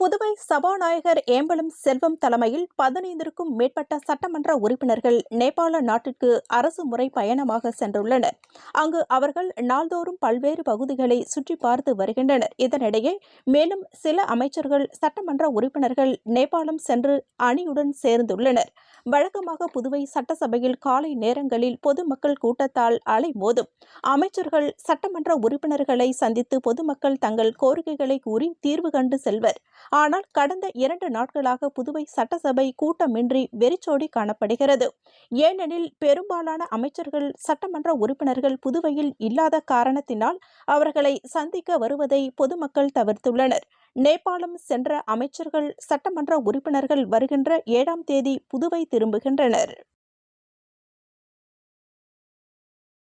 புதுவை சபாநாயகர் ஏம்பலம் செல்வம் தலைமையில் பதினைந்திற்கும் மேற்பட்ட சட்டமன்ற உறுப்பினர்கள் நேபாள நாட்டிற்கு அரசு முறை பயணமாக சென்றுள்ளனர். அங்கு அவர்கள் நாள்தோறும் பல்வேறு பகுதிகளை சுற்றி பார்த்து வருகின்றனர். இதனிடையே மேலும் சில அமைச்சர்கள் சட்டமன்ற உறுப்பினர்கள் நேபாளம் சென்று அணியுடன் சேர்ந்துள்ளனர். வழக்கமாக புதுவை சட்டசபையில் காலை நேரங்களில் பொதுமக்கள் கூட்டத்தால் அலைமோதும் அமைச்சர்கள் சட்டமன்ற உறுப்பினர்களை சந்தித்து பொதுமக்கள் தங்கள் கோரிக்கைகளை கூறி தீர்வு கண்டு செல்வர். ஆனால் கடந்த இரண்டு நாட்களாக புதுவை சட்டசபை கூட்டமின்றி வெறிச்சோடி காணப்படுகிறது. ஏனெனில் பெரும்பாலான அமைச்சர்கள் சட்டமன்ற உறுப்பினர்கள் புதுவையில் இல்லாத காரணத்தினால் அவர்களை சந்திக்க வருவதை பொதுமக்கள் தவிர்த்துள்ளனர். நேபாளம் சென்ற அமைச்சர்கள் சட்டமன்ற உறுப்பினர்கள் வருகின்ற ஏழாம் தேதி புதுவை திரும்புகின்றனர்.